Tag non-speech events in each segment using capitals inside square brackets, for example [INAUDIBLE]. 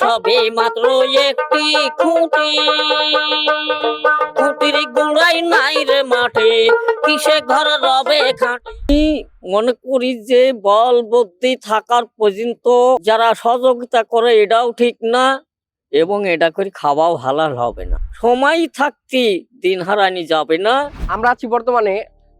সবে মাত্র একটি খুঁটি। খুঁটির গুড়াই নাই রে মাঠে, কিসে ঘর রবে খাঁটি মনে করি যে বল বুদ্ধি থাকার পর্যন্ত যারা সহযোগিতা করে এটাও ঠিক না, এবং এটা করে খাওয়াও হালাল হবে না। সময় থাকতে দিন হারানি যাবে না। আমরা আছি বর্তমানে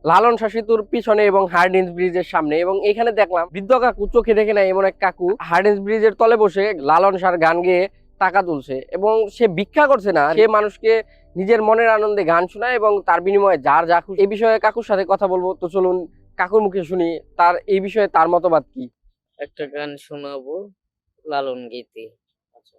লালন শাসিতুর পিছনে এবং হার্ডিন্স ব্রিজের সামনে। এবং এখানে দেখলাম, বৃদ্ধ কাকু চোখে দেখে নাই এমন এক কাকু হার্ডিন্স ব্রিজের তলে বসে লালন সার গান গেয়ে টাকা তুলছে। এবং সে ভিক্ষা করছে না, সে মানুষকে নিজের মনের আনন্দে গান শোনায় এবং তার বিনিময়ে যার যা খুশি। এই বিষয়ে কাকুর সাথে কথা বলব। তো চলুন, কাকুর মুখে শুনি, তার, এই বিষয়ে তার মতবাদ কি? একটা গান শোনাবো, লালন গীতি। আচ্ছা।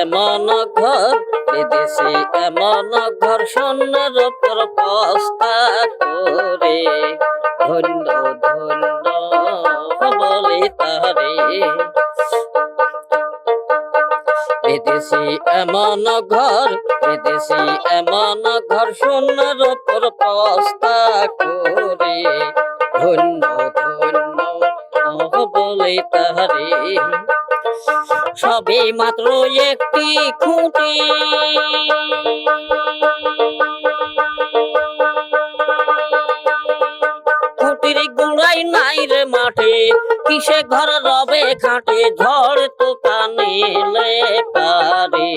এমন ঘর বিদেশি এমন ঘর স্বর্ণের ওপর পস্তা করে। ধন্য ধন্য বলে তারে বিদেশি এমন ঘর বিদেশি এমন ঘর স্বর্ণের ওপর পস্তা করে। ধন্য ধন্য বলে তারে সবে মাত্র একটি খুঁটি। খুঁটির গুড়াই নাই রে মাঠে, কিসে ঘর রবে খাটে ঝড় তো কানেলে পারে।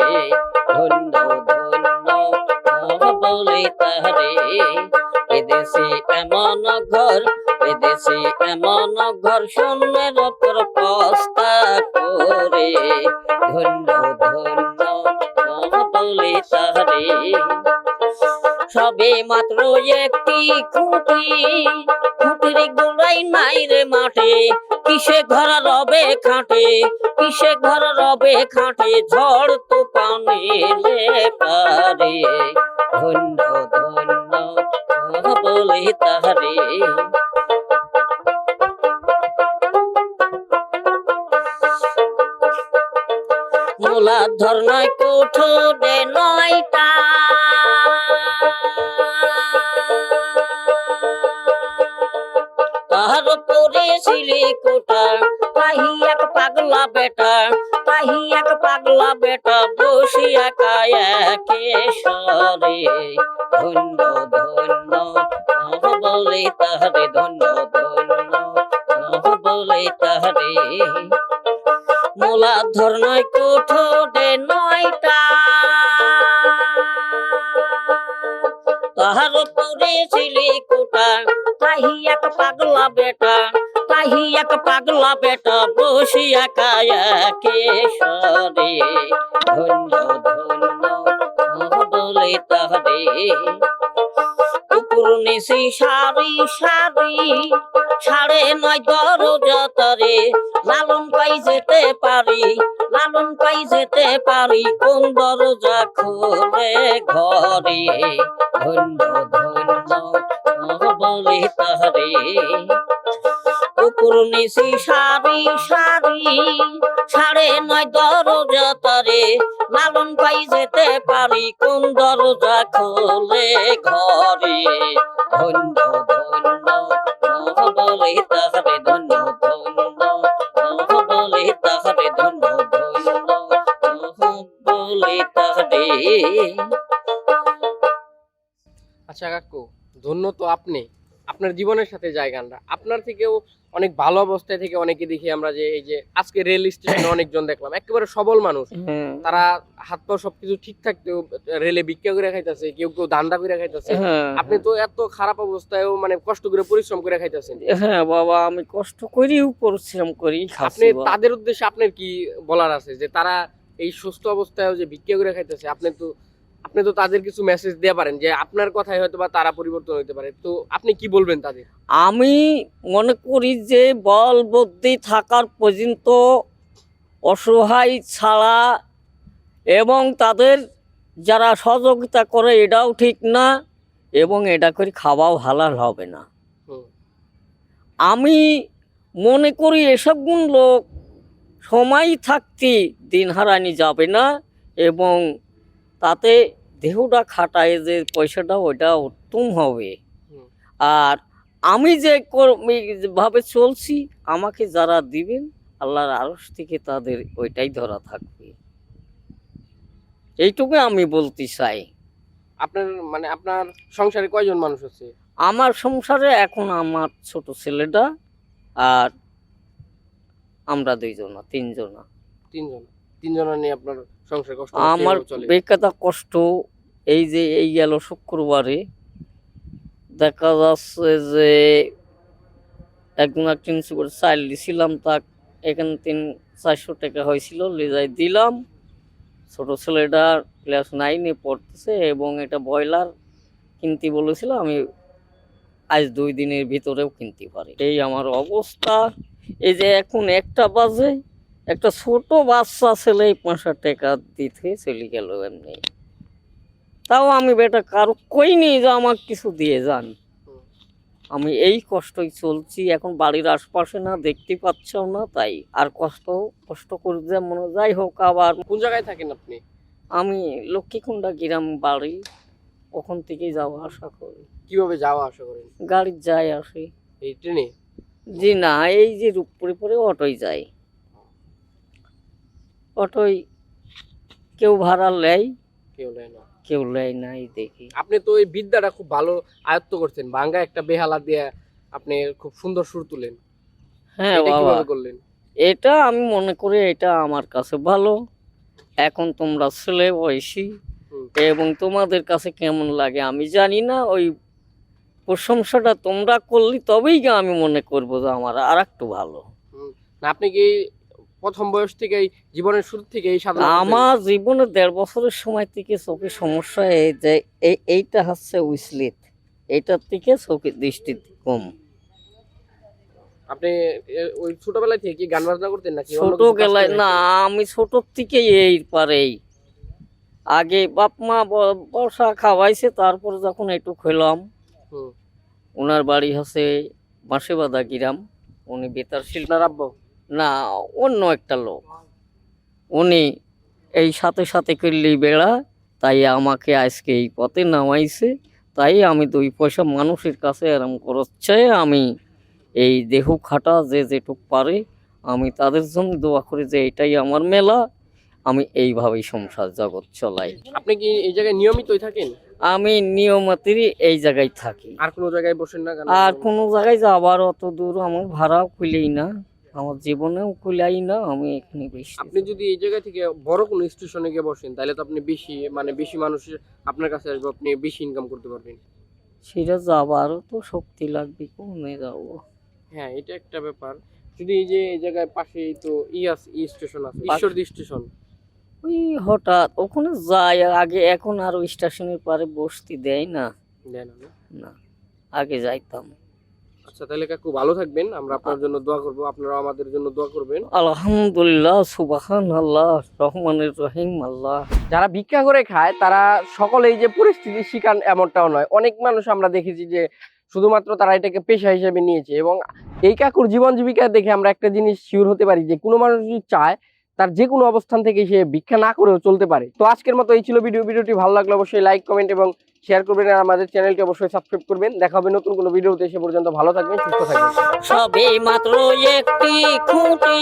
ধন্য ধন্য বলে তারে এদেশে এমন ঘর এদেশে এমন ঘর শূন্যের ওপর পস্তা করে। ধন্য ধন্য বলে তারে সবে মাত্র একটি খুঁটি, খুঁটির গোড়াই নাই রে মাঠে। কিসে ঘর রবে খাটে, কিসে ঘর রবে খাটে, ঝড় তুফান এলে পারে। ধন্য ধন্য বলে তারে মূলাধর নয় কোঠরে নয়টা। তাহার পরে সিলে কোটা তাহি এক পাগলা বেটা তাহি এক পাগলা বেটা বসিয়া কায়া কেশরে। ধন্য ধন্য বলে তাহারে, ধন্য ধন্য বলে তাহারে। মূলাধর নয় কোঠরে নয়টা। তাহার পরে ছিলি কোটা, তাহি এক পাগলা বেটা, তাহি এক পাগলা বেটা বসিয়া কায়া কেশরে। ধন্য ধন্য বলে তাহারে কুকুর নিশি সারি সারি সাড়ে নয় দরজাতারে লালন পাই যেতে পারি, লালন পাই যেতে পারি, কোন দরজা খুলে ঘরে? ধন্য ধন্য বলে তাহারে। কুকুর নিশি সারি সারি, সাড়ে নয় দরজা তারে। লালন পাই যেতে পারি, কোন দরজা খোলে ঘরে? ধন্য ধন্য বলে তাহারে, ধন্য ধন্য বলে তাহারে ধন্য ধন্য বলে তাহারে। আচ্ছা কাকু ধন্য তো আপনি। আপনার জীবনের সাথে যায় গানটা আপনার থেকেও অনেক ভালো অবস্থায় থেকে অনেকে দেখি আমরা যে এই যে আজকে রেল স্টেশনে [COUGHS] অনেকজন দেখলাম। একেবারে সবল মানুষ। তারা হাত পা সবকিছু ঠিক থাকতেও রেলে ভিক্ষা করে খাইতেছে কেউ কেউ ধান্দা করে খাইতেছে। আপনি তো এত খারাপ অবস্থায়ও মানে কষ্ট করে পরিশ্রম করে খাইতেছেন। হ্যাঁ বাবা আমি কষ্ট করিও পরিশ্রম করি আপনি তাদের উদ্দেশ্যে আপনার কি বলার আছে? যে তারা এই সুস্থ অবস্থায় যে ভিক্ষা করে খাইতেছে আপনি তো আপনি তো তাদের কিছু মেসেজ দিতে পারেন যে আপনার কথাই হয়তো বা তারা পরিবর্তন হতে পারে। তো আপনি কি বলবেন তাদের? আমি মনে করি যে বল বুদ্ধি থাকার পর্যন্ত অসহায় ছাড়া এবং তাদের যারা সহযোগিতা করে এটাও ঠিক না এবং এটা করে খাওয়াও হালাল হবে না। আমি মনে করি এসবগুন লোক সময় থাকতে দিন হারানি যাবে না এবং তাতে দেহটা খাটায় যে পয়সাটা ওটা উত্তম হবে। আর আমি যে ভাবে চলছি আমাকে যারা দিবেন আল্লাহর আরশ থেকে তাদের ওইটাই ধরা থাকবে। এইটুকু আমি বলতে চাই। আপনার মানে আপনার সংসারে কয়জন মানুষ আছে? আমার সংসারে এখন আমার ছোট ছেলেটা আর আমরা দুইজনা তিনজনা। তিনজন। তিনজনের নিয়ে আপনার সংসার কষ্ট আমার বেকাতা কষ্ট এই যে এই গেল শুক্রবারে দেখা যাচ্ছে যে একজন তিনশো করে চাল দিছিলাম তা এখানে তিন চারশো টাকা হয়েছিল লেজাই দিলাম। ছোট ছেলেটা ক্লাস নাইনে পড়তেছে এবং এটা ব্রয়লার কিনতে বলেছিল আমি আজ দুই দিনের ভিতরেও কিনতে পারি। এই আমার অবস্থা। এই যে এখন একটা বাজে একটা ছোট বাচ্চা ছেলে এই পাঁচশো টাকা দিতে চলে গেল এমনি। তাও আমি বেটা কারও কই কইনি যে আমার কিছু দিয়ে যান। আমি এই কষ্টই চলছি এখন বাড়ির আশপাশে না দেখতে পাচ্ছ না তাই। আর কষ্ট কষ্ট করতে মনে যাই হোক আবার কোন জায়গায় থাকেন আপনি? আমি লক্ষ্মীকুণ্ডা গ্রাম বাড়ি ওখান থেকে যাওয়া আশা করি। কীভাবে যাওয়া আসা করেন? গাড়ি যায় আসে। এই ট্রেনে? জি না এই যে রূপপুরে পরে অটোয় যায় অটোয় কেউ ভাড়া নেয় কেউ নেয় না। কেউ নেয় নাই দেখি। আপনি তো এই বিদ্যাটা খুব ভালো আয়ত্ত করছেন। ভাঙ্গা একটা বেহালা দিয়ে আপনি খুব সুন্দর সুর তুলেন। হ্যাঁ এটা বাবা। করলেন? এটা আমি মনে করি এটা আমার কাছে ভালো। এখন তোমরা ছেলে বয়সী এবং তোমাদের কাছে কেমন লাগে আমি জানি না। ওই প্রশংসাটা তোমরা করলি তবেই আমি মনে করব যে আমার আর একটু ভালো না আপনি কি প্রথম বয়স থেকে জীবনের শুরু থেকে এই সাধনা আমার জীবনে দেড় বছরের সময় থেকে চোখে সমস্যা এই যে এই এইটা হচ্ছে উইসলিত এইটার থেকে চোখের দৃষ্টি কম। আপনি ওই ছোটবেলা থেকে কি গান বাজনা করতেন নাকি অন্য ছোট গেলায় না আমি ছোট থেকে এই পারেই। আগে বাপ মা বর্ষা খাওয়াইছে তারপর যখন একটু খেলাম। ওনার বাড়ি হচ্ছে বাঁশেবাদা গ্রাম। উনি বেতার শিল্প। আব্বু? না অন্য একটা লোক। উনি এই সাথে সাথে করলেই বেড়া তাই আমাকে আজকে এই পথে নামাইছে। তাই আমি দুই পয়সা মানুষের কাছে এরম করছে আমি এই দেহ খাটা যে যেটুক পারে আমি তাদের জন্য দোয়া করি যে এটাই আমার মেলা আমি এইভাবেই সংসার জগৎ চলাই। আপনি কি এই জায়গায় নিয়মিতই থাকেন? আমি নিয়মতেরই এই জায়গায় থাকি। আর কোনো জায়গায় বসেন না আর কোনো জায়গায় যাবার অত দূর আমার ভাড়াও খুলেই না। আমার জীবনেও খুলাই না আমি এখানে বেশি আপনি যদি এই জায়গা থেকে বড় কোনো স্টেশনে গিয়ে বসেন তাহলে তো আপনি বেশি মানে বেশি মানুষ আপনার কাছে আসবে আপনি বেশি ইনকাম করতে পারবেন। সেটা যাবারও তো শক্তি লাগবে কমে যাব। হ্যাঁ এটা একটা ব্যাপার। যদি এই যে এই জায়গায় পাশেই তো ই আছে ই স্টেশন আছে ঈশ্বরদী স্টেশন ওই হঠাৎ ওখানে যাই আগে এখন আর ওই স্টেশনের পারে বসতে দেয় না না? না আগে যাইতাম। আচ্ছা তাহলে কাকু ভালো থাকবেন। আমরা আপনার জন্য দোয়া করব। আপনারা আমাদের জন্য দোয়া করবেন। আলহামদুলিল্লাহ সুবাহান আল্লাহ রহমানের রহিম আল্লাহ। যারা ভিক্ষা করে খায় তারা সকলেই যে পরিস্থিতির শিকার এমনটাও নয়। অনেক মানুষ আমরা দেখেছি যে শুধুমাত্র তারা এটাকে পেশা হিসেবে নিয়েছে এবং এই কাকুর জীবন জীবিকা দেখে আমরা একটা জিনিস শিওর হতে পারি যে কোনো মানুষ যদি চায় তার যে কোনো অবস্থান থেকে সে ভিক্ষা না করেও চলতে পারে। তো আজকের মতো এই ছিল ভিডিও। ভিডিওটি ভালো লাগলে অবশ্যই লাইক কমেন্ট এবং শেয়ার করবেন আর আমাদের চ্যানেলটি অবশ্যই সাবস্ক্রাইব করবেন। দেখা হবে নতুন কোনো ভিডিওতে, সে পর্যন্ত ভালো থাকবেন, সুস্থ থাকবেন। সবে মাত্র একটি খুঁটি,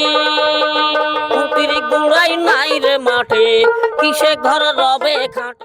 খুঁটির গুড়াই নাই রে মাঠে, কিসে ঘর রবে খাটে?